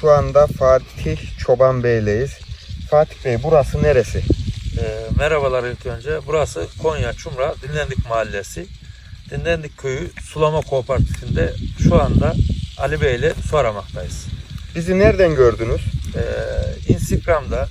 şu anda Fatih Çoban Bey'leyiz. Fatih Bey burası neresi? Ee, merhabalar ilk önce. Burası Konya Çumra Dinlendik Mahallesi. Dinlendik Köyü Sulama Kooperatifinde şu anda Ali Bey ile su aramaktayız. Bizi nereden gördünüz? Ee, Instagram'da,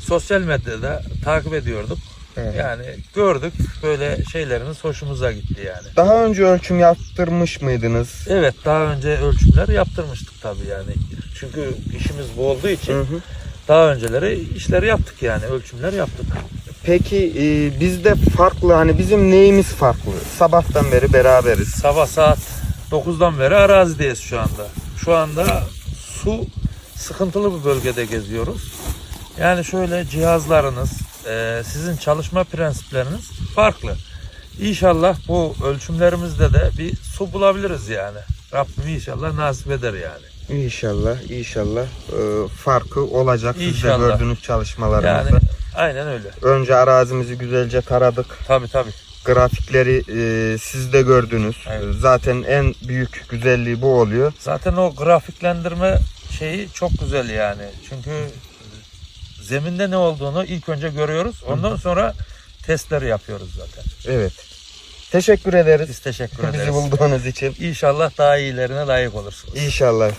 sosyal medyada takip ediyorduk. Evet. Yani gördük böyle şeyleriniz hoşumuza gitti yani. Daha önce ölçüm yaptırmış mıydınız? Evet daha önce ölçümler yaptırmıştık tabii yani. Çünkü işimiz bu olduğu için Hı hı. daha önceleri işleri yaptık yani ölçümler yaptık. Peki e, bizde farklı hani bizim neyimiz farklı? Sabahtan beri beraberiz. Sabah saat 9'dan beri arazideyiz şu anda. Şu anda su sıkıntılı bir bölgede geziyoruz. Yani şöyle cihazlarınız, e, sizin çalışma prensipleriniz farklı. İnşallah bu ölçümlerimizde de bir su bulabiliriz yani. Rabbim inşallah nasip eder yani. İnşallah, inşallah e, farkı olacak. Siz de İnşallah. gördüğünüz çalışmalarımızda. Yani aynen öyle. Önce arazimizi güzelce taradık. Tabii tabii. Grafikleri e, siz de gördünüz. Evet. Zaten en büyük güzelliği bu oluyor. Zaten o grafiklendirme şeyi çok güzel yani. Çünkü zeminde ne olduğunu ilk önce görüyoruz. Ondan sonra testleri yapıyoruz zaten. Evet. Teşekkür ederiz. Biz teşekkür Bizi ederiz. bulduğunuz için. İnşallah daha iyilerine layık olursunuz. İnşallah.